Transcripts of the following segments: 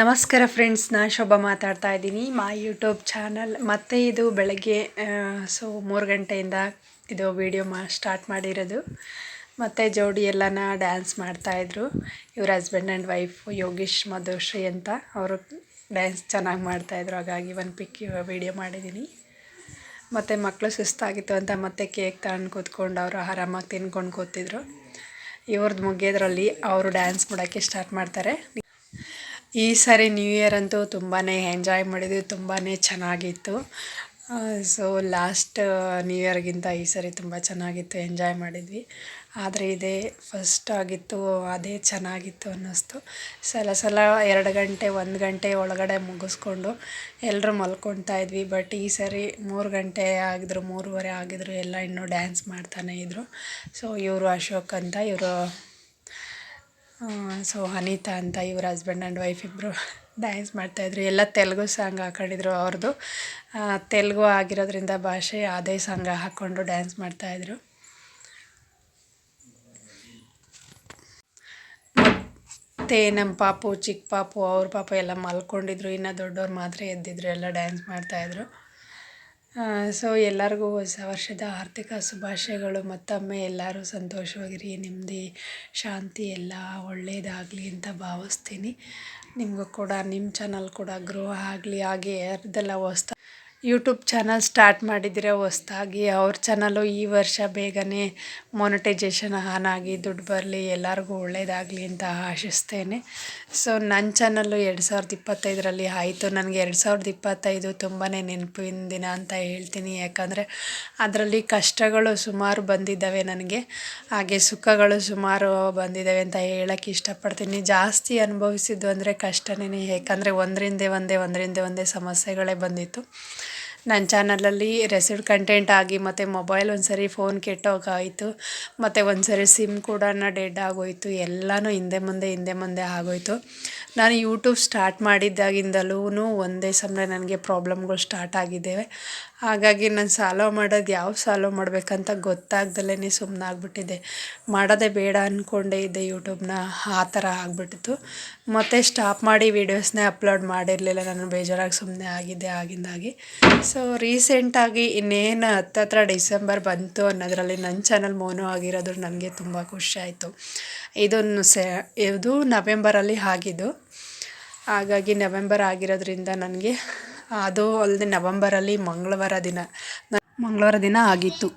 ನಮಸ್ಕಾರ ಫ್ರೆಂಡ್ಸ್ ನಾನು ಶೋಭಾ ಮಾತಾಡ್ತಾ ಇದ್ದೀನಿ. ಮಾ ಯೂಟ್ಯೂಬ್ ಚಾನಲ್ ಮತ್ತೆ ಇದು ಬೆಳಗ್ಗೆ ಸೊ ಮೂರು ಗಂಟೆಯಿಂದ ಇದು ವಿಡಿಯೋ ಮಾ ಸ್ಟಾರ್ಟ್ ಮಾಡಿರೋದು. ಮತ್ತು ಜೋಡಿ ಎಲ್ಲನ ಡ್ಯಾನ್ಸ್ ಮಾಡ್ತಾಯಿದ್ರು ಇವ್ರ husband and wife Yogeesh Madhushree ಅಂತ ಅವರು ಡ್ಯಾನ್ಸ್ ಚೆನ್ನಾಗಿ ಮಾಡ್ತಾಯಿದ್ರು ಹಾಗಾಗಿ ಒಂದು ಪಿಕ್ ವಿಡಿಯೋ ಮಾಡಿದ್ದೀನಿ ಮತ್ತು ಮಕ್ಕಳು ಸುಸ್ತಾಗಿತ್ತು ಅಂತ ಮತ್ತೆ ಕೇಕ್ ತಗೊಂಡು ಕೂತ್ಕೊಂಡು ಅವರು ಆರಾಮಾಗಿ ತಿನ್ಕೊಂಡು ಕೂತಿದ್ರು. ಇವ್ರದ್ದು ಮುಗಿಯೋದ್ರಲ್ಲಿ ಅವರು ಡ್ಯಾನ್ಸ್ ಮಾಡೋಕ್ಕೆ ಸ್ಟಾರ್ಟ್ ಮಾಡ್ತಾರೆ. ಈ ಸಾರಿ ನ್ಯೂ ಇಯರ್ ಅಂತೂ ತುಂಬಾ ಎಂಜಾಯ್ ಮಾಡಿದ್ವಿ ತುಂಬಾ ಚೆನ್ನಾಗಿತ್ತು. ಸೊ ಲಾಸ್ಟ್ ನ್ಯೂ ಇಯರ್ಗಿಂತ ಈ ಸಾರಿ ತುಂಬ ಚೆನ್ನಾಗಿತ್ತು ಎಂಜಾಯ್ ಮಾಡಿದ್ವಿ. ಆದರೆ ಇದೇ ಫಸ್ಟ್ ಆಗಿತ್ತು, ಅದೇ ಚೆನ್ನಾಗಿತ್ತು ಅನ್ನಿಸ್ತು. ಸಲ ಸಲ ಎರಡು ಗಂಟೆ, ಒಂದು ಗಂಟೆ ಒಳಗಡೆ ಮುಗಿಸ್ಕೊಂಡು ಎಲ್ಲರೂ ಮಲ್ಕೊತಾ ಇದ್ವಿ ಬಟ್ ಈ ಸರಿ ಮೂರು ಗಂಟೆ ಆಗಿದ್ರು, ಮೂರುವರೆ ಆಗಿದ್ರು ಎಲ್ಲ ಇನ್ನೂ ಡ್ಯಾನ್ಸ್ ಮಾಡ್ತಾನೇ ಇದ್ದರು ಸೊ ಇವರು ಅಶೋಕ್ ಅಂತ, ಇವರು ಸೊ ಅನಿತಾ ಅಂತ ಇವ್ರ ಹಸ್ಬೆಂಡ್ ಆ್ಯಂಡ್ ವೈಫ್ ಇಬ್ಬರು ಡ್ಯಾನ್ಸ್ ಮಾಡ್ತಾಯಿದ್ರು ಎಲ್ಲ ತೆಲುಗು ಸಾಂಗ್ ಹಾಕೊಂಡಿದ್ರು ಅವ್ರದ್ದು ತೆಲುಗು ಆಗಿರೋದ್ರಿಂದ ಭಾಷೆ ಅದೇ ಸಾಂಗ್ ಹಾಕ್ಕೊಂಡು ಡ್ಯಾನ್ಸ್ ಮಾಡ್ತಾಯಿದ್ರು ಮತ್ತು ನಮ್ಮ ಪಾಪು ಚಿಕ್ಕ ಪಾಪು, ಅವ್ರ ಪಾಪ ಎಲ್ಲ ಮಲ್ಕೊಂಡಿದ್ರು. ಇನ್ನು ದೊಡ್ಡವ್ರು ಮಾತ್ರ ಎದ್ದಿದ್ರು, ಎಲ್ಲ ಡ್ಯಾನ್ಸ್ ಮಾಡ್ತಾಯಿದ್ರು ಸೊ ಎಲ್ಲರಿಗೂ ಹೊಸ ವರ್ಷದ ಆರ್ಥಿಕ ಶುಭಾಶಯಗಳು. ಮತ್ತೊಮ್ಮೆ ಎಲ್ಲರೂ ಸಂತೋಷವಾಗಿರಿ, ನೆಮ್ಮದಿ, ಶಾಂತಿ ಎಲ್ಲ ಒಳ್ಳೆಯದಾಗಲಿ ಅಂತ ಭಾವಿಸ್ತೀನಿ. ನಿಮಗೂ ಕೂಡ ನಿಮ್ಮ ಚಾನಲ್ ಕೂಡ ಗ್ರೋ ಆಗಲಿ, ಹಾಗೆ ಯಾರ್ದೆಲ್ಲ ಹೊಸ್ತ ಯೂಟ್ಯೂಬ್ ಚಾನಲ್ ಸ್ಟಾರ್ಟ್ ಮಾಡಿದರೆ ಹೊಸ್ದಾಗಿ ಅವ್ರ ಚಾನಲು ಈ ವರ್ಷ ಬೇಗನೆ ಮೊನಟೈಜೇಷನ್ ಆನ್ ಆಗಿ ದುಡ್ಡು ಬರಲಿ, ಎಲ್ಲರಿಗೂ ಒಳ್ಳೆಯದಾಗಲಿ ಅಂತ ಆಶಿಸ್ತೇನೆ. ಸೊ ನನ್ನ ಚಾನಲ್ಲು ಎರಡು ಸಾವಿರದ ಇಪ್ಪತ್ತೈದರಲ್ಲಿ ಆಯಿತು. ನನಗೆ ಎರಡು ಸಾವಿರದ ಇಪ್ಪತ್ತೈದು ತುಂಬಾ ನೆನಪಿನ ದಿನ ಅಂತ ಹೇಳ್ತೀನಿ. ಯಾಕಂದರೆ ಅದರಲ್ಲಿ ಕಷ್ಟಗಳು ಸುಮಾರು ಬಂದಿದ್ದಾವೆ ನನಗೆ. ಹಾಗೆ ಸುಖಗಳು ಸುಮಾರು ಬಂದಿದ್ದಾವೆ ಅಂತ ಹೇಳೋಕ್ಕೆ ಇಷ್ಟಪಡ್ತೀನಿ. ಜಾಸ್ತಿ ಅನುಭವಿಸಿದ್ದು ಅಂದರೆ ಕಷ್ಟನೇ. ಯಾಕಂದರೆ ಒಂದರಿಂದ ಒಂದೇ ಒಂದರಿಂದ ಒಂದೇ ಸಮಸ್ಯೆಗಳೇ ಬಂದಿತ್ತು. ನನ್ನ ಚಾನಲಲ್ಲಿ ರೆಸಿಡ್ ಕಂಟೆಂಟ್ ಆಗಿ ಮತ್ತು ಮೊಬೈಲ್ ಒಂದು ಸರಿ ಫೋನ್ ಕೆಟ್ಟೋಗಾಯಿತು. ಮತ್ತು ಒಂದು ಸರಿ ಸಿಮ್ ಕೂಡ ಡೆಡ್ ಆಗೋಯಿತು. ಎಲ್ಲನೂ ಹಿಂದೆ ಮುಂದೆ ಹಿಂದೆ ಮುಂದೆ ಆಗೋಯಿತು. ನಾನು ಯೂಟ್ಯೂಬ್ ಸ್ಟಾರ್ಟ್ ಮಾಡಿದ್ದಾಗಿಂದಲೂ ಒಂದೇ ಸಮಯ ನನಗೆ ಪ್ರಾಬ್ಲಮ್ಗಳು ಸ್ಟಾರ್ಟ್ ಆಗಿದ್ದೇವೆ. ಹಾಗಾಗಿ ನಾನು ಸಾಲೋ ಮಾಡೋದು ಯಾವ ಸಾಲೋ ಮಾಡಬೇಕಂತ ಗೊತ್ತಾಗ್ದಲೇ ಸುಮ್ಮನಾಗ್ಬಿಟ್ಟಿದ್ದೆ ಮಾಡೋದೇ ಬೇಡ ಅಂದ್ಕೊಂಡೇ ಇದ್ದೆ ಯೂಟ್ಯೂಬ್ನ, ಆ ಥರ ಆಗಿಬಿಟ್ಟಿತ್ತು. ಮತ್ತೆ ಸ್ಟಾಪ್ ಮಾಡಿ ವೀಡಿಯೋಸ್ನೇ ಅಪ್ಲೋಡ್ ಮಾಡಿರಲಿಲ್ಲ, ನಾನು ಬೇಜಾರಾಗಿ ಸುಮ್ಮನೆ ಆಗಿದ್ದೆ ಆಗಿಂದಾಗಿ. ಸೊ ರೀಸೆಂಟಾಗಿ ಇನ್ನೇನು ಹತ್ತತ್ರ ಡಿಸೆಂಬರ್ ಬಂತು ಅನ್ನೋದರಲ್ಲಿ ನನ್ನ ಚಾನಲ್ ಮೋನೋ ಆಗಿರೋದು ನನಗೆ ತುಂಬ ಆಯಿತು. ಇದನ್ನು ಸೆ, ಇದು ನವೆಂಬರಲ್ಲಿ ಆಗಿದ್ದು. ಹಾಗಾಗಿ ನವೆಂಬರ್ ಆಗಿರೋದ್ರಿಂದ ನನಗೆ ಅದು ಅಲ್ಲದೆ ನವೆಂಬರಲ್ಲಿ ಮಂಗಳವಾರ ದಿನ. ಮಂಗಳವಾರ ದಿನ ಆಗಿತ್ತು.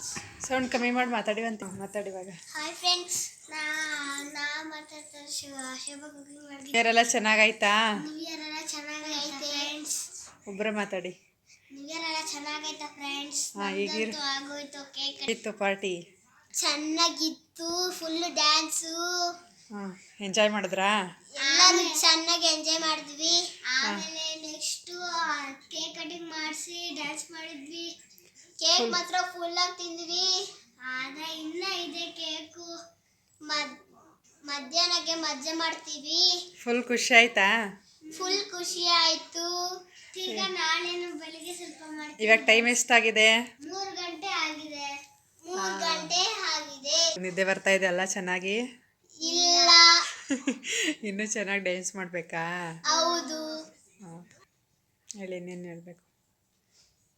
ಸೌಂಡ್ ಕಮ್ಮಿ ಮಾಡಿ ಮಾತಾಡಿವಂತ ಮಾತಾಡಿವಾಗ. ಯಾರೆಲ್ಲ ಚೆನ್ನಾಗಾಯ್ತಾ? ಒಬ್ಬರ ಮಾತಾಡಿ. ಇತ್ತು ಪಾರ್ಟಿ ಚೆನ್ನಾಗಿತ್ತು ಫುಲ್ ಡ್ಯಾನ್ಸು ಎಂಜಾಯ್ ಮಾಡಿದ್ರಾ? ಚೆನ್ನಾಗಿ ಎಂಜಾಯ್ ಮಾಡಿದ್ವಿ ಆಮೇಲೆ ನೆಕ್ಸ್ಟ್ ಕೇಕ್ ಕಟಿಂಗ್ ಮಾಡಿಸಿ ಡ್ಯಾನ್ಸ್ ಮಾಡಿದ್ವಿ ಕೇಕ್ ಮಾತ್ರ ಫುಲ್ ಆಗಿ ತಿಂದ್ವಿ. ಆದ್ರೆ ಇನ್ನ ಇದೆ ಕೇಕು. ಮಧ್ಯಾಹ್ನಕ್ಕೆ ಮಜ್ಜೆ ಮಾಡ್ತೀವಿ. ಫುಲ್ ಖುಷಿ ಆಯ್ತಾ? ಫುಲ್ ಖುಷಿ ಆಯ್ತು. ಈಗ ನಾಳೆನು ಬೆಳಿಗ್ಗೆ ಸ್ವಲ್ಪ ಮಾಡ್ತೀವಿ ಇವಾಗ ಟೈಮ್ ಎಷ್ಟಾಗಿದೆ? ಮೂರು ಗಂಟೆ ಆಗಿದೆ. ಮೂರು ಗಂಟೆ ಆಗಿದೆ. ನಿದ್ದೆ ಬರ್ತಾ ಇದೆ ಅಲ್ಲ ಚೆನ್ನಾಗಿ? ಇಲ್ಲ. ಇನ್ನೂ ಚೆನ್ನಾಗಿ ಡ್ಯಾನ್ಸ್ ಮಾಡಬೇಕಾ? ಹೌದು. ಹೇಳಿ ಇನ್ನೇನು ಹೇಳಬೇಕು?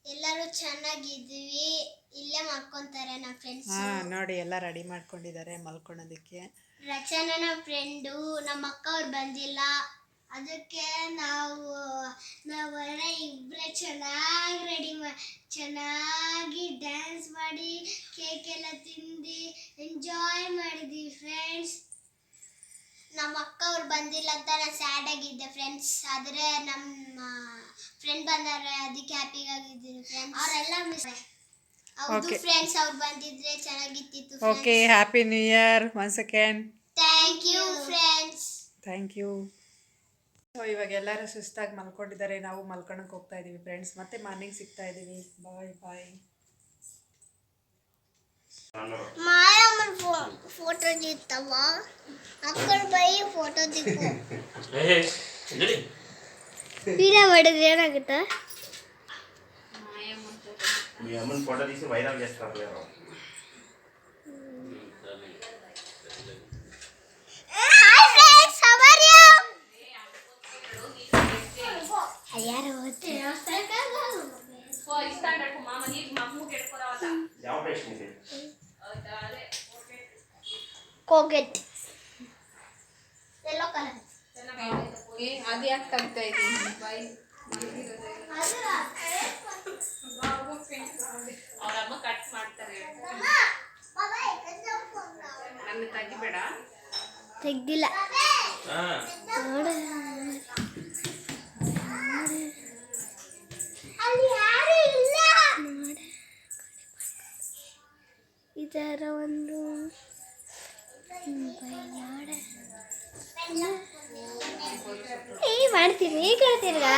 ಎಲ್ಲರೂ ಚೆನ್ನಾಗಿದ್ವಿ ಇಲ್ಲೇ ಮಾಡ್ಕೊಂತಾರೆ ನಮ್ಮ ಫ್ರೆಂಡ್ಸ್ ಹಾ ನೋಡಿ ಎಲ್ಲ ರೆಡಿ ಮಾಡ್ಕೊಂಡಿದ್ದಾರೆ ಮಲ್ಕೊಳೋದಕ್ಕೆ. ರಚನಾ ನಮ್ಮ ಫ್ರೆಂಡು ನಮ್ಮ ಅಕ್ಕ ಅವ್ರು ಬಂದಿಲ್ಲ. ಅದಕ್ಕೆ ನಾವು ನಾವೆಲ್ಲ ಇಬ್ಬರೇ ಚೆನ್ನಾಗಿ ರೆಡಿ ಮಾ ಚೆನ್ನಾಗಿ ಡ್ಯಾನ್ಸ್ ಮಾಡಿ ಕೇಕ್ ಎಲ್ಲ ತಿಂದು ಎಂಜಾಯ್ ಮಾಡಿದ್ವಿ ಫ್ರೆಂಡ್ಸ್ ನಮ್ಮ ಅಕ್ಕ ಅವ್ರು ಬಂದಿಲ್ಲ ಅಂತ ನಾನು ಸ್ಯಾಡ್ ಆಗಿದ್ದೆ ಫ್ರೆಂಡ್ಸ್ ಆದರೆ ನಮ್ಮ ಫ್ರೆಂಡ್ ಬಂದಾರೆ ಅದಕ್ಕೆ ಹ್ಯಾಪಿ ಆಗಿದ್ದೀನಿ ಫ್ರೆಂಡ್ಸ್ ಅವರೆಲ್ಲ ಮಿಸ್ ಹೌದು Okay. ಫ್ರೆಂಡ್ಸ್ ಅವ್ರು ಬಂದಿದ್ರೆ ಚೆನ್ನಾಗಿತ್ತಿತ್ತು okay happy new year one second thank you friends thank you so ಇವಾಗ ಎಲ್ಲರೂ ಸುಸ್ತಾಗಿ ಮಲ್ಕೊಂಡಿದ್ದಾರೆ. ನಾವು ಮಲ್ಕೊಳಕ್ಕೆ ಹೋಗ್ತಾ ಇದ್ದೀವಿ ಫ್ರೆಂಡ್ಸ್ ಮತ್ತೆ ಮಾರ್ನಿಂಗ್ ಸಿಗ್ತಾ ಇದ್ದೀವಿ ಬಾಯ್ ಬಾಯ್ ಮಾಯಮ್ಮನ ಫೋಟೋ ಜಿತ್ತವ అక్కడ పోయి ఫోటో దిగు వీడియో పడదే నాకట మీ అమ్మని ఫోటో తీసి వైరల్ చేస్తారు వేరే అయ్యారు ಎಲ್ಲೋ ಕಲರ್ ಅದು ಯಾಕೆ ತಗ್ತಾ ಇದ್ದೀನಿ? ಬಾಯಿ ಅವ್ರ ಅಮ್ಮ ಕಟ್ ಮಾಡ್ತಾರೆ. ನನ್ನ ತೆಗಿಬೇಡ ತೆಗ್ದಿಲ್ಲ. ನೋಡ. ಅಲ್ಲಿ ಯಾರು ಇಲ್ಲ. ಇದರ ಒಂದು ನೋಡ. ಏ ಮಾಡ್ತೀನಿ ಈಗ ಹೇಳ್ತೀರ್ಗ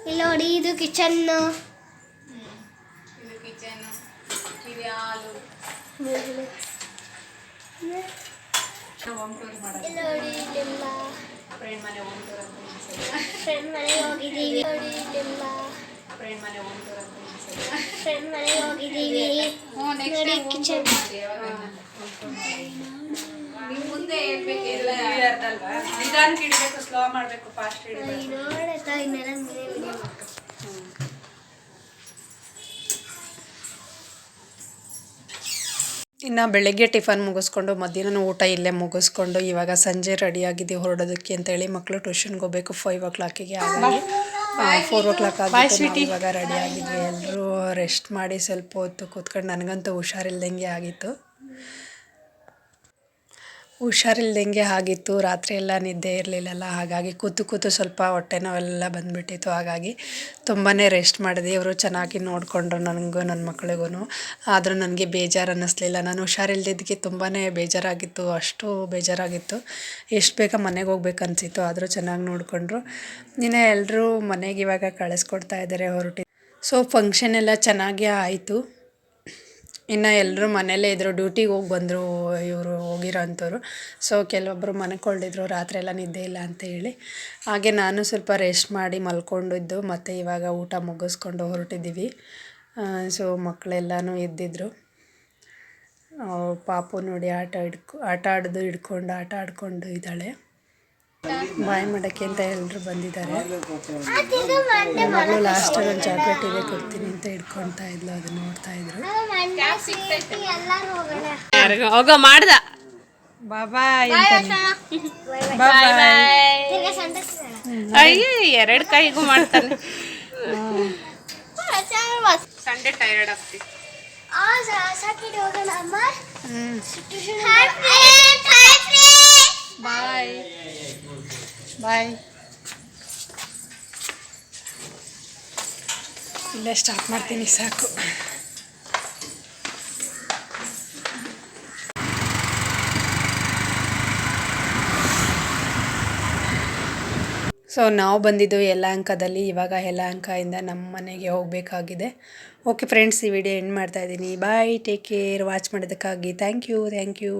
ಇಲ್ಲಿ ನೋಡಿ ಇದು ಕಿಚನ್ನು ಇದು ಕಿಚನ್ ಇದು ಹಾಲು ಹೋಮ್ ಟೂರ್ ಮಾಡೋದು ಇಲ್ಲಿ ನೋಡಿ ಇಲ್ಲೆಲ್ಲ ಫ್ರೆಂಡ್ ಮನೆ ಹೋಮ್ ಟೂರ್ ಅಂತ ಅನ್ಸುತ್ತೆ ಫ್ರೆಂಡ್ ಮನೆಗೆ ಹೋಗಿದ್ದೀವಿ ನೋಡಿ ಇಲ್ಲೆಲ್ಲ ಫ್ರೆಂಡ್ ಮನೆ ಹೋಮ್ ಟೂರ್ ಅಂತ ಅನ್ಸುತ್ತೆ ಫ್ರೆಂಡ್ ಮನೆಗೆ ಹೋಗಿದ್ದೀವಿ ಹ್ಞೂ ನೆಕ್ಸ್ಟ್ ನೋಡಿ ಟೈಮ್ ಕಿಚನ್ ನೀವು ಮುಂದೆ ಹೇಳ್ಬೇಕು ಎಲ್ಲ. ನಿಧಾನಕ್ಕೆ ಇಡಬೇಕು ಸ್ಲೋ ಮಾಡಬೇಕು ಫಾಸ್ಟ್ ಇಡಬೇಕು. ನೋಡುತ್ತಾ ಇನ್ನೆಲ್ಲ ಇನ್ನು ಬೆಳಗ್ಗೆ ಟಿಫನ್ ಮುಗಿಸ್ಕೊಂಡು ಮಧ್ಯಾಹ್ನ ಊಟ ಇಲ್ಲೇ ಮುಗಿಸ್ಕೊಂಡು ಇವಾಗ ಸಂಜೆ ರೆಡಿಯಾಗಿದೆ ಹೊರಡೋದಕ್ಕೆ ಅಂತೇಳಿ ಮಕ್ಕಳು ಟ್ಯೂಷನ್ಗೆ ಹೋಗ್ಬೇಕು ಫೈವ್ ಓ ಕ್ಲಾಕಿಗೆ ಹಾಗಾಗಿ ಫೋರ್ ಓ ಕ್ಲಾಕ್ ಆಗಿತ್ತು ಇವಾಗ ರೆಡಿ ಆಗಿದ್ವಿ. ಎಲ್ಲರೂ ರೆಸ್ಟ್ ಮಾಡಿ ಸ್ವಲ್ಪ ಹೊತ್ತು ಕೂತ್ಕೊಂಡು ನನಗಂತೂ ಹುಷಾರಿಲ್ದಂಗೆ ಆಗಿತ್ತು. ಹುಷಾರಿಲ್ದಂಗೆ ಆಗಿತ್ತು, ರಾತ್ರಿ ಎಲ್ಲ ನಿದ್ದೆ ಇರಲಿಲ್ಲಲ್ಲ, ಹಾಗಾಗಿ ಕೂತು ಕೂತು ಸ್ವಲ್ಪ ಹೊಟ್ಟೆ ನೋವೆಲ್ಲ ಬಂದುಬಿಟ್ಟಿತ್ತು. ಹಾಗಾಗಿ ತುಂಬಾ ರೆಸ್ಟ್ ಮಾಡಿದೆ. ಇವರು ಚೆನ್ನಾಗಿ ನೋಡಿಕೊಂಡ್ರು ನನಗೂ ನನ್ನ ಮಕ್ಳಿಗೂ ಆದರೂ ನನಗೆ ಬೇಜಾರು ಅನ್ನಿಸ್ಲಿಲ್ಲ. ನಾನು ಹುಷಾರಿಲ್ದಿದ್ದಕ್ಕೆ ತುಂಬಾ ಬೇಜಾರಾಗಿತ್ತು, ಅಷ್ಟು ಬೇಜಾರಾಗಿತ್ತು. ಎಷ್ಟು ಬೇಗ ಮನೆಗೆ ಹೋಗ್ಬೇಕು ಅನಿಸಿತ್ತು, ಆದರೂ ಚೆನ್ನಾಗಿ ನೋಡಿಕೊಂಡ್ರು. ನಿನ್ನೆ ಎಲ್ಲರೂ ಮನೆಗೆ ಇವಾಗ ಕಳಿಸ್ಕೊಡ್ತಾ ಇದ್ದಾರೆ ಹೊರಟಿ ಸೊ ಫಂಕ್ಷನ್ ಎಲ್ಲ ಚೆನ್ನಾಗೇ ಆಯಿತು. ಇನ್ನು ಎಲ್ಲರೂ ಮನೆಯಲ್ಲೇ ಇದ್ದರು ಡ್ಯೂಟಿಗೆ ಹೋಗಿ ಬಂದರು ಇವರು ಹೋಗಿರೋ ಅಂಥವ್ರು. ಸೊ ಕೆಲವೊಬ್ಬರು ಮನೆಕೊಂಡಿದ್ರು ರಾತ್ರಿ ಎಲ್ಲ ನಿದ್ದೆ ಇಲ್ಲ ಅಂತ ಹೇಳಿ. ಹಾಗೆ ನಾನು ಸ್ವಲ್ಪ ರೆಸ್ಟ್ ಮಾಡಿ ಮಲ್ಕೊಂಡಿದ್ದು, ಮತ್ತು ಇವಾಗ ಊಟ ಮುಗಿಸ್ಕೊಂಡು ಹೊರಟಿದ್ದೀವಿ ಸೊ ಮಕ್ಕಳೆಲ್ಲನೂ ಇದ್ದಿದ್ರು ಪಾಪು ನೋಡಿ ಆಟ ಹಿಡ್ಕೊ, ಆಟ ಆಡೋದು ಹಿಡ್ಕೊಂಡು, ಆಟ ಆಡಿಕೊಂಡು ಇದ್ದಾಳೆ. ಬಾಯ್ ಮಾಡೋಕ್ಕೆ ಅಂತ ಎಲ್ಲರೂ ಬಂದಿದ್ದಾರೆ. ಮಗಳು ಲಾಸ್ಟಲ್ಲಿ ಒಂದು ಚಾಕ್ಲೇಟ್ ಇದೆ ಕೊಡ್ತೀನಿ ಅಂತ ಇಟ್ಕೊಳ್ತಾ ಇದ್ಲು ಅದನ್ನ ನೋಡ್ತಾ ಇದ್ರು. ಎಲ್ಲರೂ ಹೋಗೋಣ ಹೋಗೋ ಮಾಡ್ದ. ಬಾಬಾಯ್. ಅಯ್ಯ ಎರಡು ಕೈಗೂ ಮಾಡ್ತಾನೆ. ಸಂಡೆ ಟೈರ್ಡ್ ಆಗ್ತಿ. ಆ ಸಾಕಿಟ್ಟು ಹೋಗೋಣ ಅಮ್ಮ. ಬಾಯ್ ಬಾಯ್ ಇಲ್ಲೇ ಸ್ಟಾರ್ಟ್ ಮಾಡ್ತೀನಿ, ಸಾಕು. ಸೊ ನಾವು ಬಂದಿದ್ದು ಯಲಹಂಕದಲ್ಲಿ. ಇವಾಗ ಯಲಹಂಕದಿಂದ ನಮ್ಮ ಮನೆಗೆ ಹೋಗಬೇಕಾಗಿದೆ. ಓಕೆ ಫ್ರೆಂಡ್ಸ್ ಈ ವಿಡಿಯೋ ಎಂಡ್ ಮಾಡ್ತಾ ಇದ್ದೀನಿ. ಬಾಯ್ ಟೇಕ್ ಕೇರ್ ವಾಚ್ ಮಾಡೋದಕ್ಕಾಗಿ ಥ್ಯಾಂಕ್ ಯು ಥ್ಯಾಂಕ್ ಯು